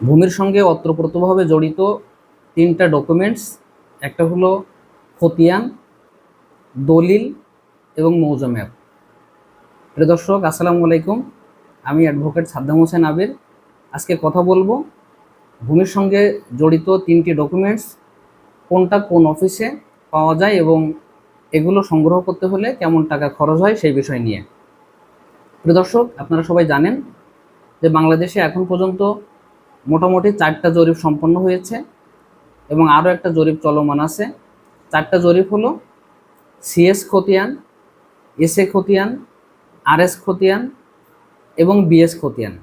ভূমির সঙ্গে অত্রপ্রতভাবে জড়িত তিনটা ডকুমেন্টস একটা হলো খতিয়ান, দলিল এবং মৌজা ম্যাপ প্রিয় দর্শক, আসসালামু আলাইকুম। আমি অ্যাডভোকেট সাদ্দাম হোসেন আবির। আজকে কথা বলব ভূমির সঙ্গে জড়িত তিনটি ডকুমেন্টস কোনটা কোন অফিসে পাওয়া যায় এবং এগুলো সংগ্রহ করতে হলে কেমন টাকা খরচ হয় সেই বিষয় নিয়ে। প্রিয় দর্শক, আপনারা সবাই জানেন যে বাংলাদেশে এখন পর্যন্ত মোটামুটি চারটা জরিপ সম্পন্ন হয়েছে এবং আরও একটা জরিপ চলমান আছে। চারটা জরিপ হলো সিএস খতিয়ান এসএ খতিয়ান, আরএস খতিয়ান এবং বিএস খতিয়ান।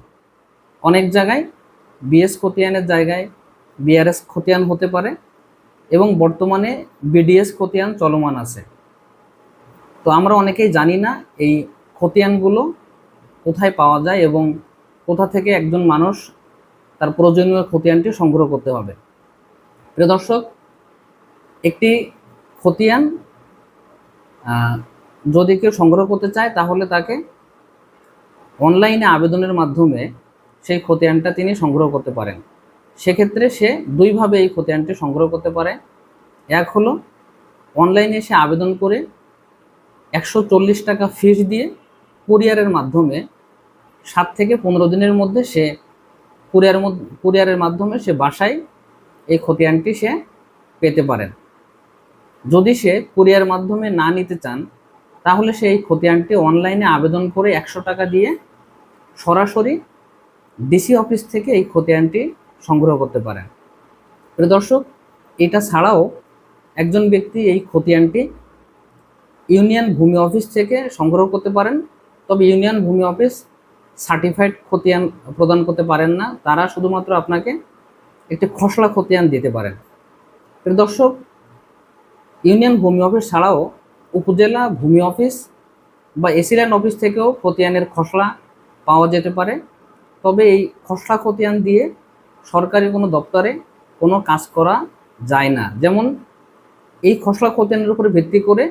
অনেক জায়গায় বিএস খতিয়ানের জায়গায় বিআরএস খতিয়ান হতে পারে এবং বর্তমানে বিডিএস খতিয়ান চলমান আছে। তো আমরা অনেকেই জানি না এই খতিয়ানগুলো কোথায় পাওয়া যায় এবং কোথা থেকে একজন মানুষ তার প্রয়োজনীয় খতিয়ানটি সংগ্রহ করতে হবে। প্রিয় দর্শক, একটি খতিয়ান যদি কেউ সংগ্রহ করতে চায়, তাহলে তাকে অনলাইনে আবেদনের মাধ্যমে সেই খতিয়ানটা তিনি সংগ্রহ করতে পারেন। সেক্ষেত্রে সে দুইভাবে এই খতিয়ানটি সংগ্রহ করতে পারে। এক হলো, অনলাইনে সে আবেদন করে একশো চল্লিশ টাকা ফিস দিয়ে কুরিয়ারের মাধ্যমে সাত থেকে পনেরো দিনের মধ্যে সে কুরিয়ার কুরিয়ারের মাধ্যমে সে বাসায় এই খতিয়ানটি সে পেতে পারেন। যদি সে কুরিয়ার মাধ্যমে না নিতে চান, তাহলে সে এই খতিয়ানটি অনলাইনে আবেদন করে একশো টাকা দিয়ে সরাসরি ডিসি অফিস থেকে এই খতিয়ানটি সংগ্রহ করতে পারেন। প্রিয় দর্শক, এটা ছাড়াও একজন ব্যক্তি এই খতিয়ানটি ইউনিয়ন ভূমি অফিস থেকে সংগ্রহ করতে পারেন। তবে ইউনিয়ন ভূমি অফিস সার্টিফাইড খতিয়ান প্রদান করতে পারেন না, তারা শুধুমাত্র আপনাকে একটি খসড়া খতিয়ান দিতে পারেন। দর্শক, ইউনিয়ন ভূমি অফিস ছাড়াও উপজেলা ভূমি অফিস বা এসিল্যান্ড অফিস থেকেও খতিয়ানের খসড়া পাওয়া যেতে পারে। তবে এই খসড়া খতিয়ান দিয়ে সরকারি কোনো দপ্তরে কোনো কাজ করা যায় না। যেমন, এই খসড়া খতিয়ানের উপরে ভিত্তি করে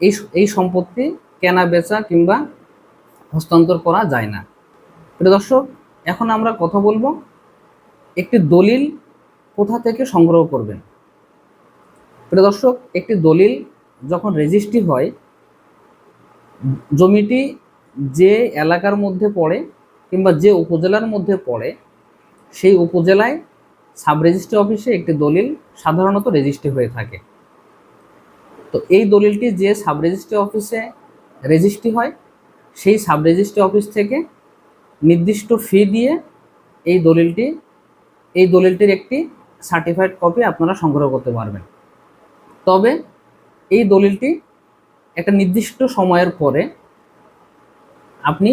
এই এই সম্পত্তি কেনা, বেচা কিংবা হস্তান্তর করা যায় না। প্রিয় দর্শক, এখন আমরা কথা বলব একটি দলিল কোথা থেকে সংগ্রহ করবেন। প্রিয় দর্শক, একটি দলিল যখন রেজিস্ট্রি হয়, জমিটি যে এলাকার মধ্যে পড়ে কিংবা যে উপজেলার মধ্যে পড়ে, সেই উপজেলায় সাব রেজিস্ট্রি অফিসে একটি দলিল সাধারণত রেজিস্ট্রি হয়ে থাকে। তো এই দলিলটি যে সাব রেজিস্ট্রি অফিসে রেজিস্ট্রি হয় সেই সাব রেজিস্ট্রি অফিস থেকে নির্দিষ্ট ফি দিয়ে এই দলিলটি, এই দলিলটির একটি সার্টিফাইড কপি আপনারা সংগ্রহ করতে পারবেন। তবে এই দলিলটি একটা নির্দিষ্ট সময়ের পরে আপনি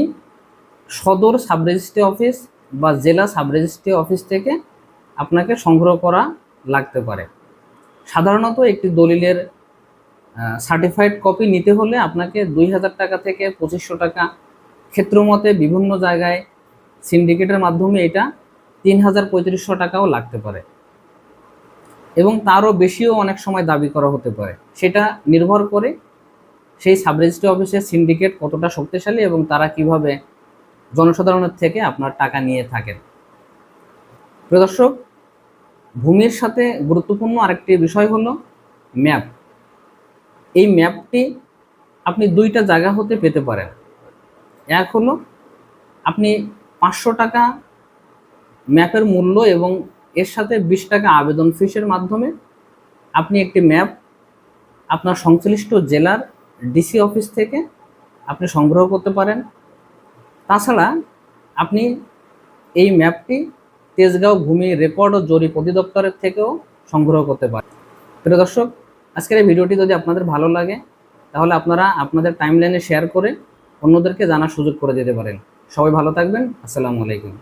সদর সাব রেজিস্ট্রি অফিস বা জেলা সাব রেজিস্ট্রি অফিস থেকে আপনাকে সংগ্রহ করা লাগতে পারে। সাধারণত একটি দলিলের সার্টিফাইড কপি নিতে হলে আপনাকে দুই হাজার টাকা থেকে পঁচিশশো টাকা ক্ষেত্রমতে বিভিন্ন জায়গায় সিন্ডিকেটের মাধ্যমে এটা তিন হাজার পঁয়ত্রিশশো টাকাও লাগতে পারে। এবং তারও বেশিও অনেক সময় দাবি করা হতে পারে। সেটা নির্ভর করে সেই সাব রেজিস্ট্রি অফিসের সিন্ডিকেট কতটা শক্তিশালী এবং তারা কীভাবে জনসাধারণের থেকে আপনার টাকা নিয়ে থাকেন। প্রদর্শক ভূমির সাথে গুরুত্বপূর্ণ আরেকটি বিষয় হলো ম্যাপ। এই ম্যাপটি আপনি দুইটা জায়গা হতে পেতে পারেন। এক হলো আপনি পাঁচশো টাকা ম্যাপের মূল্য এবং এর সাথে বিশ টাকা আবেদন ফিসের মাধ্যমে আপনি একটি ম্যাপ আপনার সংশ্লিষ্ট জেলার ডিসি অফিস থেকে আপনি সংগ্রহ করতে পারেন। তাছাড়া আপনি এই ম্যাপটি তেজগাঁও ভূমি রেকর্ড ও জরিপ অধিদপ্তরের থেকেও সংগ্রহ করতে পারেন। প্রিয় দর্শক আজকের এই ভিডিওটি যদি আপনাদের ভালো লাগে, তাহলে আপনারা আপনাদের টাইমলাইনে শেয়ার করে অন্যদেরকে জানার সুযোগ করে দিতে পারেন। সবাই ভালো থাকবেন। আসসালামু আলাইকুম।